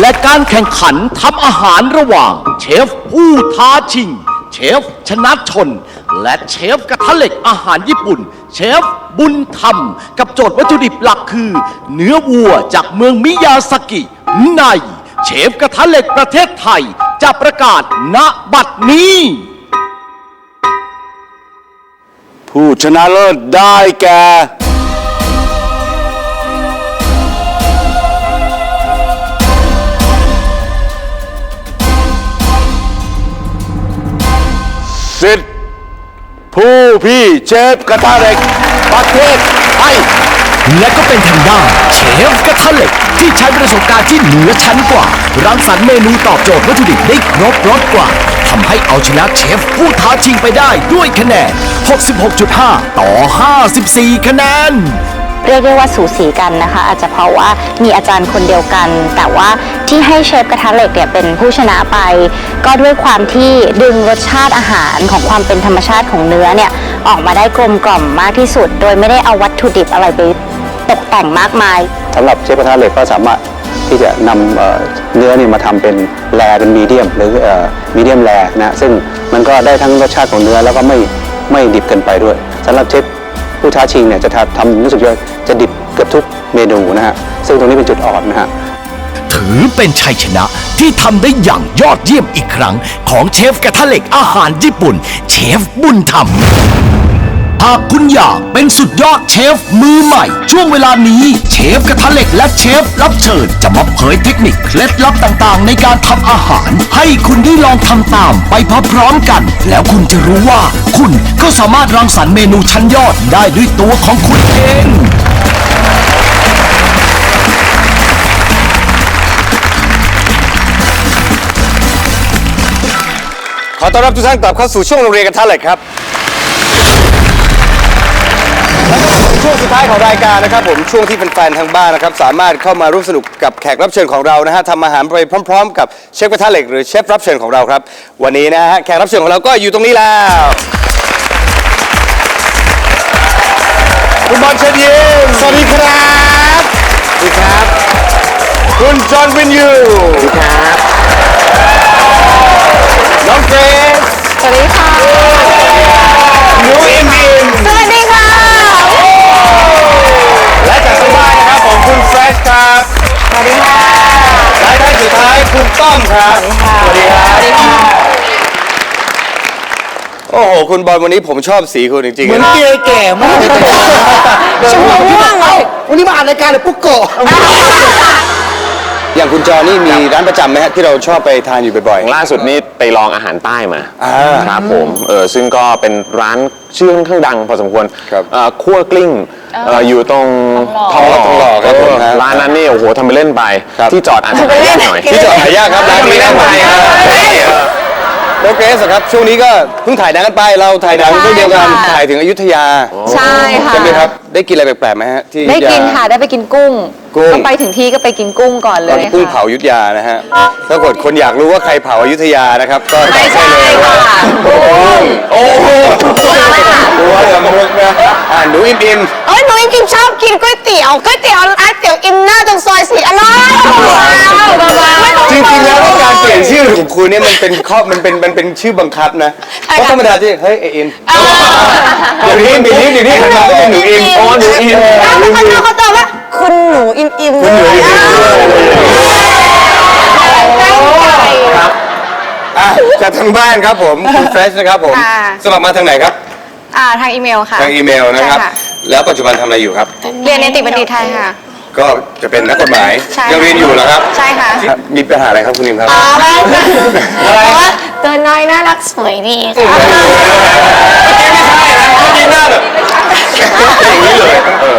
และการแข่งขันทำอาหารระหว่าง เชฟผู้ท้าชิง เชฟชนะชน และเชฟกระทะเหล็กอาหารญี่ปุ่น เชฟบุญธรรม กับโจทย์วัตถุดิบหลักคือ เนื้อวัวจากเมืองมิยาสกิในเชฟกระทะเหล็กประเทศไทย จะประกาศณบัดนี้ ผู้ชนะเลิศได้แก่ สิทธิ์ผู้พี่เชฟกระทะเหล็กประเทศไทยและก็เป็นทางด้านเชฟกระทะเหล็กที่ใช้ประสบการณ์ที่เหนือชั้นกว่า รังสรรค์เมนูตอบโจทย์วัตถุดิบได้ครบรสกว่าทำให้เอาชนะเชฟผู้ท้าชิงไปได้ด้วยคะแนน 66.5 ต่อ 54 คะแนน เรียกได้ว่าสูสีกันนะคะ อาจจะเพราะว่ามีอาจารย์คนเดียวกัน แต่ว่าที่ให้เชฟกระทะเหล็กเนี่ยเป็นผู้ชนะไป ก็ด้วยความที่ดึงรสชาติอาหารของความเป็นธรรมชาติของเนื้อเนี่ยออกมาได้กลมกล่อมมากที่สุด โดยไม่ได้เอาวัตถุดิบอะไรไปตกแต่งมากมายสำหรับเชฟกระทะเหล็กก็สามารถที่จะนำเอ่อเนื้อนี่มาทำเป็นแรเป็นมีเดียมหรือมีเดียมแรนะซึ่งมันก็ได้ทั้งรสชาติของเนื้อแล้วก็ไม่ไม่ดิบเกินไปด้วยสำหรับเชฟผู้ท้าชิงเนี่ยจะทำทำรู้สึกว่า จะดิบเกือบทุกเมนูนะฮะซึ่งตรงนี้เป็นจุดอ่อนนะฮะถือเป็นชัยชนะที่ทำได้อย่างยอดเยี่ยมอีกครั้ง ของเชฟกระทะเหล็กอาหารญี่ปุ่น เชฟบุญธรรม หากคุณอยากเป็นสุดยอดเชฟมือใหม่ ช่วงเวลานี้ เชฟกระทะเหล็กและเชฟรับเชิญจะมาเผยเทคนิคเคล็ดลับต่างๆ ในการทำอาหาร ให้คุณได้ลองทำตามไปพร้อมๆกัน แล้วคุณจะรู้ว่า คุณก็สามารถรังสรรค์เมนูชั้นยอดได้ด้วยตัวของคุณเองขอต้อนรับทุกท่านกลับเข้าสู่ช่วงโรงเรียนกระทะเหล็กครับ ช่วงสุดท้ายของรายการนะครับผมช่วงที่แฟนๆทางบ้านนะครับสามารถเข้ามาร่วมสนุกกับแขกรับเชิญของเรานะฮะทำอาหารไปพร้อม ๆ กับเชฟกระทะเหล็กหรือเชฟรับเชิญของเราครับ วันนี้นะฮะแขกรับเชิญของเราก็อยู่ตรงนี้แล้วคุณบอลเชิญยิ้มสวัสดีครับสวัสดีครับ คุณจอห์นวินยูสวัสดีครับ น้องเกรซสวัสดีค่ะหนูอิมอิม วัสดีค่ะและท่านสุดท้ายคุณต้อมครับ สวัสดีครับ สวัสดีค่ะโอ้โห คุณบอลวันนี้ผมชอบสีคุณจริงๆเหมือนนะเกย์แก่มากเลยชมพูม่วงเลยวันนี้มาอ่านรายการเลยปุ๊กโกะอย่างคุณจอนี่มีร้านประจำไหมฮะที่เราชอบไปทานอยู่บ่อย ล่าสุดนี้ไปลองอาหารใต้มาอ่าครับผมเออซึ่งก็เป็นร้าน ชื่อค่อนข้างดังพอสมควรครับเอ่อคั่วกลิ้งเอ่ออยู่ตรงทองหล่อทองหล่อครับผมเออร้านนั้นนี่โอ้โหทำไปเล่นไป ครับ ที่จอดอาจจะหายากหน่อยๆที่จอดหายากครับร้านนี้ไม่นะได้ไปครับน้องเกรซครับช่วงนี้ก็เพิ่งถ่ายหนังกันไปเราถ่ายหนังเรื่องเดียวกันถ่ายถึงอยุธยาใช่ค่ะ ใช่ไหมครับได้กินอะไรแปลกๆไหมฮะที่อได้ยุธยากินค่ะ ได้ไปกินกุ้ง กุ้ง ก็ไปถึงที่ก็ไปกินกุ้งก่อนเลตอนยกุ้งค่ะ เผาอยุธยานะฮะ ถ้าเกิดคนอยากรู้ว่าใครเผาอยุธยานะครับ ก็ตอบไม่ใช่ได้เลยว่าค่ะกุ้งโอ้โหหัวอย่ามุกนะอ่าหนูอิมอิมเอ้ยหนูจริงๆชอบกินก๋วยเตี๋ยวก๋วยเตี๋ยวร้านเตี๋ยวอิมหน้าตรงซอยสีอร่อยไม่ต้องจริงๆแล้วการเปลี่ยนชื่อของคุณเนี่ยมันเป็นข้อมันเป็นมันเป็นชื่อบังคับนะเพราะธรรมดาที่เฮ้ยไออินเดี๋ยวนี้เดี๋ยวนี้เดี๋ยวนี้หันมาก็เป็นหนูอินอ๋อหนูอิน แล้วคนเขาเขาตอากทางบ้านครับผมคุณเฟรชนะครับผมค่ะ สมัครมาทางไหนครับอ่าทางอีเมลค่ะ ทางอีเมลนะครับ ใช่แล้วปัจจุบันทำอะไรอยู่ครับ เรียนนิติบัณฑิตไทยค่ะ ก็จะเป็นนักกฎหมายใช่ยังเรียนอยู่เหรอครับใช่ค่ะครับมีปัญหาอะไรครับคุณอิมครับอะไรอะไรตัวน้อยน่ารักสวยดีค่ะมีหน้าแบบอย่างนี้เลยเออ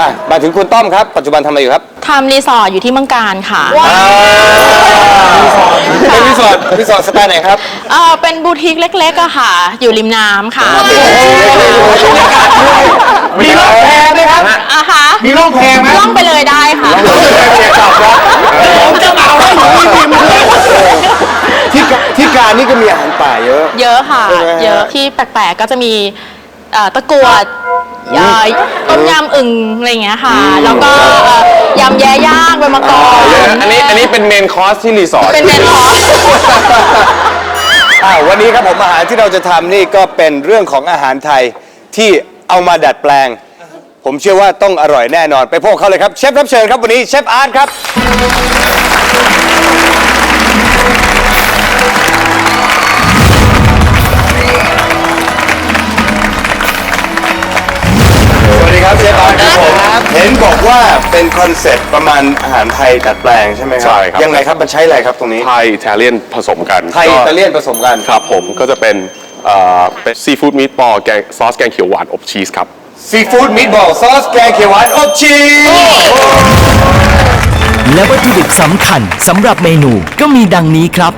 อะมาถึงคุณต้อมครับ ปัจจุบันทำอะไรอยู่ครับทำรีสอร์ทอยู่ที่เมืองการค่ะเป็นรีสอร์ทรีสอร์ทสไตล์ไหนครับเออเป็นบูติกเล็กๆอะค่ะ อยู่ริมน้ำค่ะมีร่องแพไหมครับอะคะมีร่องแพไหมล่องไปเลยได้ค่ะผมจะเมาให้หนูพิมที่กที่การนี่ก็มีอาหารป่าเยอะ เยอะค่ะใช่ไหมฮะเยอะที่แปลกๆก็จะมีเอ่อตะกรวด เอ่อต้มยำอึ่งอะไรอย่างเงี้ยค่ะ แล้วก็เอ่อยำแย่ย่างไปมาก่อนอันนี้อันนี้เป็นเมนคอร์สที่รีสอร์ทเป็นเมนคอร์ส อ่าวันนี้ครับผมอาหารที่เราจะทำนี่ก็เป็นเรื่องของอาหารไทยที่เอามาดัดแปลง ผมเชื่อว่าต้องอร่อยแน่นอน ไปพบเขาเลยครับเชฟรับเชิญครับวันนี้เชฟอาร์ตครับ ครับเชฟอาร์ตครับผมเห็นบอกว่าเป็นคอนเซ็ปต์ประมาณอาหารไทยดัดแปลงใช่ไหมครัใช่ครับ ยังไงครับมันใช้อะไรครับตรงนี้ไทยอิตาเลียนผสมกันไทยอิตาเลียนผสมกันครับผมก็จะเป็นเอ่อเป็นซีฟู้ดมีทบอลแกงซอสแกงเขียวหวานอบชีสครับ ซีฟู้ดมิตบอลซอสแกงเขียวหวานอบชีส และวัตถุดิบสำคัญสำหรับเมนูก็มีดังนี้ครับ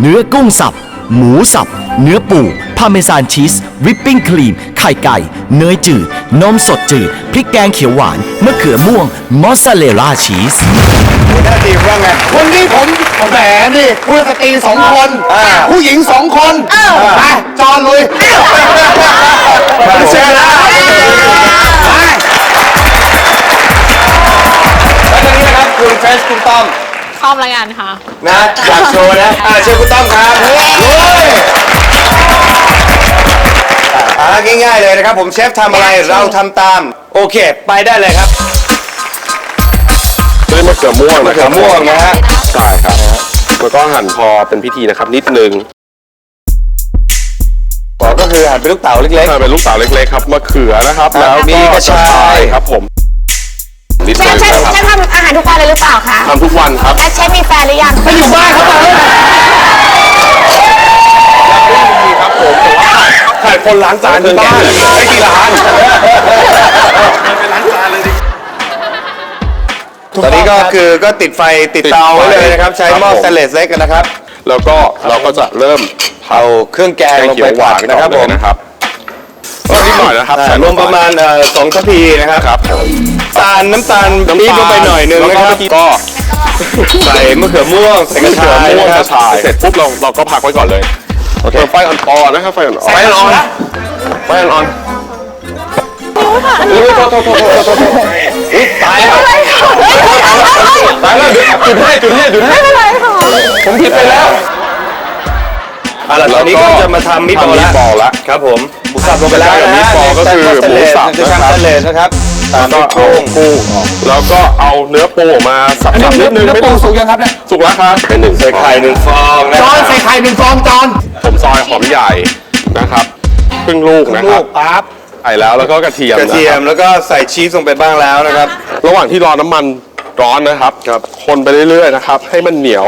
เนื้อกุ้งสับ หมูสับ เนื้อปูพาเมซานชีส วิปปิ้งครีม ไข่ไก่ เนยจืด นมสดจืด พริกแกงเขียวหวาน มะเขือม่วง มอสซาเรลล่าชีส หน้าทีมว่าไงวันนี้ผมแหมนี่ผู้สตรีสองคนอ่าผู้หญิงสองคนไปจอนลุยเชิญนะแล้วตอนนี้นะครับคุณเฟรชคุณต้อมชอบรายงานค่ะ นะอยากโชว์นะอ่าเชิญคุณต้อมครับ ง่ายๆเลยนะครับผมเชฟทำอะไรเราทำตาม โอเค ไปได้เลยครับด้วยมะเขือม่วงมะนะคเขืรัอบม่วงนะฮะใช่ครับแล้วก็หั่นพอเป็นพิธีนะครับ นิดนึงอ๋อก็คือหั่นเป็นลูกเต๋าเล็กถ้าเป็นลูกสาวเล็กๆครับมะเขือนะครับอ่าแล้วมีกระชาย ครับผมนิดเชนึฟงเชฟนะครับเชฟทำอาหารทุกวันเลยหรือเปล่าคะทำทุกวันครับ และเชฟมีแฟนหรือยังไปอยู่บ้านเขาตอนนี้ค คนล้างจานที่บ้านไม่กี่ร้านเป็นล้างจานเลยดิๆตอนนี้ก็คือก็ติดไฟติดเตาไว้เลยนะครับ ใช้หม้อสเตนเลสเล็กนะครับ แล้วก็เราก็จะเริ่มเอาเครื่องแกงแกงลงเขีไปยวหวาผันดนะครับผมนะครับก็นิดหน่อยนะครับอ่าใส่รวมประมาณเอ่อสองทัพพีนะครับครับตาลน้ำตาลปี๊บลงไปหน่อยหนึงนะครับแล้วก็ใส่มะเขือม่วงใส่กกระระชาชายยนะกครัระบชายเสร็จปุ๊บเราเราก็พักไว้ก่อนเลย โอเคไฟอ่อนๆนะครับไฟอ่อนๆไฟอ่อนๆไฟอ่อนๆอุ้ยโทษโทษโทษโทษโทษอุ๊ยตายแล้วตายแล้วเดี๋ยวจุดให้จุดให้จุดให้ผมผิดไปแล้วเอาล่ะตอนนี้ก็จะมาทำมิตบอลทำมิตบอลละครับผมหมูสับลงไปแล้วนะมิตบอลก็คือหมูสับจะนะครับทำสเตนเลสนะครับตามก็ด้วยเอากุ้งปูแล้วก็เอาเนื้อปูออกมาสับๆนิดนึงไม่ต้องสุกยังครับเนี่ยสุกแล้วครับเป็นหนึ่งใส่ไข่หนึ่งฟองนะจคอรันบใส่ไข่หนึ่งฟองจอนผม ซอยหอมใหญ่นะครับครึ่งลูกนะคลูรับกปั๊บใส่แล้วแล้วก็กระเทียมกระเทียมนคบแล้วก็ใส่ชีสลงไปบ้างแล้วนะครับ ระหว่างที่รอน้ำมันร้อนนะครับครับ คนไปเรื่อยๆนะครับ ให้มันเหนียว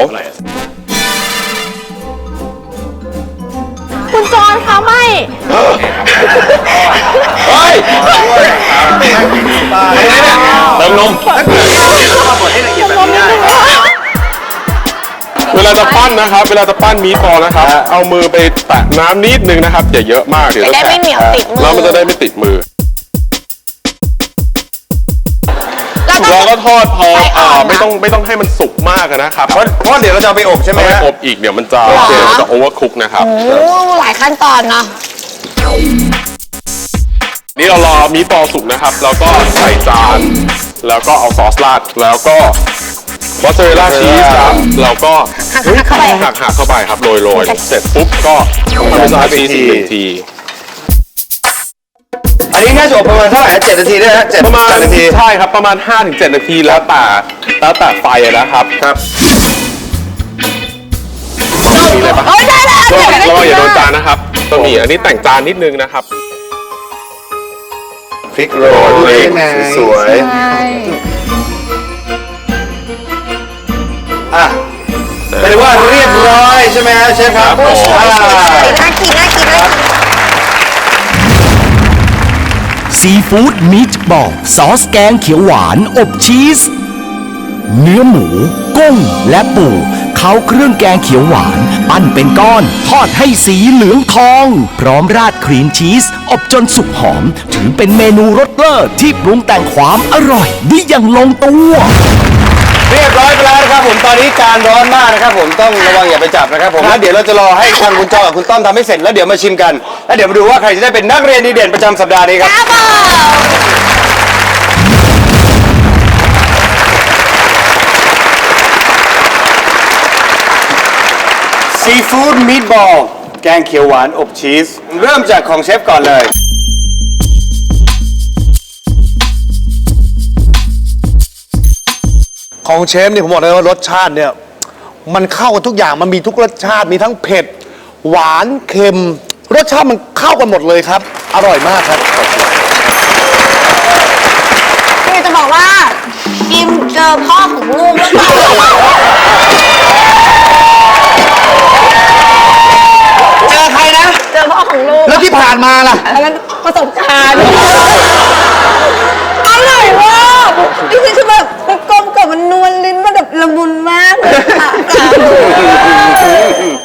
คุณจอนคะไม่ เฮ้ยเติมนม เวลาจะปั้นนะครับ เวลาจะปั้นมีดบอลนะครับ เอามือไปแตะน้ำนิดนึงนะครับอย่าเยอะมากเดี๋ยวจะได้แตะไม่เหนียวติดมือ แล้วมันจะได้ไม่ติดมือ แล้วก็ เราก็ทอดพอไฟอ่อนอ่านะไม่ต้องไม่ต้องให้มันสุกมากนะครับเพราะเพราะเดี๋ยวเราจะเอาไปอบใช่ไหมถ้าไม่ฮะอบอีกเดี๋ยวมันจะเดี๋ยวมันจะโอเวอร์คุกนะครับ โอ้หลายขั้นตอนเนาะนี่เรารอมีดบอลสุกนะครับ แล้วก็ใส่จาน แล้วก็เอาซอสราด แล้วก็มอสซาเรลล่าชีสครับแล้วก็ หักหักเข้าไป หักหักเข้าไปครับโรยโรยเสร็จปุ๊บก็ทำเป็นซอสชีสอีกหนึ่งที อันนี้น่าจะอบประมาณเท่าไหร่ฮะเจ็ดนาทีได้ฮะเจ็ดประมาณเจ็ดนาทีใช่ครับประมาณ 5-7 นาทีแล้วแต่แล้วแต่ไฟอะนะครับครับมีอะไรปะโอ้ยได้แล้วก็เดี๋ยวไม่ได้ระวังอย่าโดนกินจานนะครับต้องมีอันนี้แต่งจานนิดนึงนะครับพริกโรยสวยๆอะ เป็นว่าเรียบร้อยใช่ไหมฮะเชฟครับครับผมอ่าน่ากินน่ากินน่ากิน ซีฟู้ดมิตบอลซอสแกงเขียวหวานอบชีส เนื้อหมู กุ้งและปูเขาเครื่องแกงเขียวหวาน ปั้นเป็นก้อน ทอดให้สีเหลืองทอง พร้อมราดครีมชีส อบจนสุกหอม ถือเป็นเมนูรสเลิศที่ปรุงแต่งความอร่อยได้อย่างลงตัว เรียบร้อยไปแล้วนะครับผมตอนนี้การร้อนมากนะครับผมต้องระวังอย่าไปจับนะครับผมแล้วเดี๋ยวเราจะรอให้ทางคุณจอกับคุณต้อมทำให้เสร็จแล้วเดี๋ยวมาชิมกัน แล้วเดี๋ยวมาดูว่าใครจะได้เป็นนักเรียนดีเด่นประจำสัปดาห์นี้ครับ ครับซีฟู้ดมีดบอลแกงเขียวหวานอบชีส เริ่มจากของเชฟก่อนเลย ของเชฟเนี่ยผมบอกเลยว่ารสชาติเนี่ยมันเข้ากันทุกอย่างมันมีทุกรสชาติมีทั้งเผ็ด หวานเค็ม รสชาติมันเข้ากันหมดเลยครับ อร่อยมากครับ คือจะบอกว่ากิมเจอพ่อของลูกหรือเปล่าเจอใครนะ เจอพ่อของลูกแล้วที่ผ่านมาล่ะ อันนั้นประสบการณ์อร่อยมากนี่คือแบบมันกลมกับมันนวลลิ้นมันแบบละมุนมากเลยค่ะ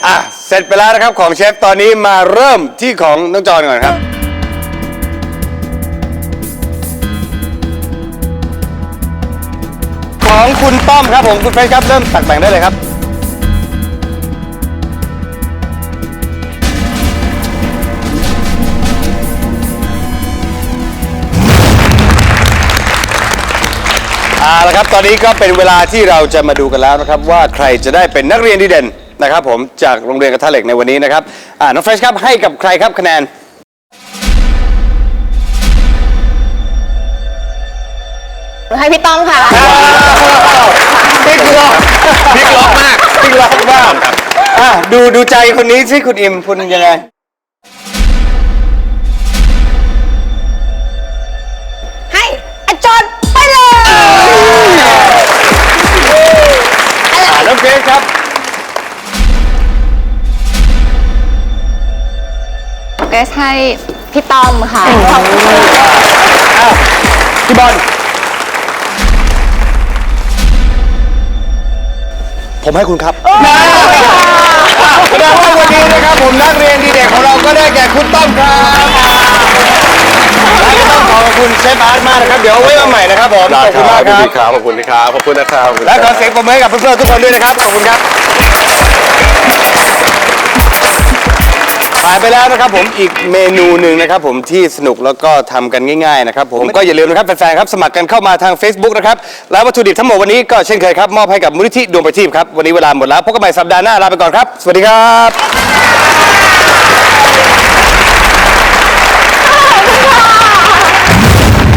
อะ เสร็จไปแล้วนะครับของเชฟตอนนี้มาเริ่มที่ของน้องจอนก่อนครับ ของคุณต้อมครับผมคุณเฟรนครับเริ่มตักแต่งได้เลยครับ เอาละครับตอนนี้ก็เป็นเวลาที่เราจะมาดูกันแล้วนะครับ ว่าใครจะได้เป็นนักเรียนดีเด่น นะครับผมจากโรงเรียนกระทะเหล็กในวันนี้นะครับอ่าน้องเฟรชครับให้กับใครครับคะแนน ให้พี่ต้อมค่ะพลิกล็อกพลิกล็อกมากพลิกล็อกมากอะดูดูใจคนนี้สิคุณอิมคุณยังไง ให้อาจารย์ไปเลย อ่าน้องเฟรชครับ เกรซให้พี่ต้อมค่ะพี่บอลผมให้คุณครับแสดงว่าวันนี้นะครับผมนักเรียนดีเด่นของเราก็ได้แก่คุณต้อมครับและก็ต้องขอบคุณเชฟอาร์ตมากนะครับ เดี๋ยวเอาไว้มาใหม่นะครับผมขอบคุณมากครับ ขอบคุณครับ ขอบคุณนะครับ และขอเสียงปรบมือให้กับเพื่อนๆทุกคนด้วยนะครับ ขอบคุณครับ ผ่านไปแล้วนะครับผมอีกเมนูหนึ่งนะครับผมที่สนุกแล้วก็ทำกันง่ายๆนะครับผมก็อย่าลืมนะครับแฟนๆครับสมัครกันเข้ามาทาง Facebook นะครับแล้ววัตถุดิบทั้งหมดวันนี้ก็เช่นเคยครับมอบให้กับมูลนิธิดวงประทีปครับวันนี้เวลาหมดแล้วพบกันใหม่สัปดาห์หน้าลาไปก่อนครับ สวัสดีครับ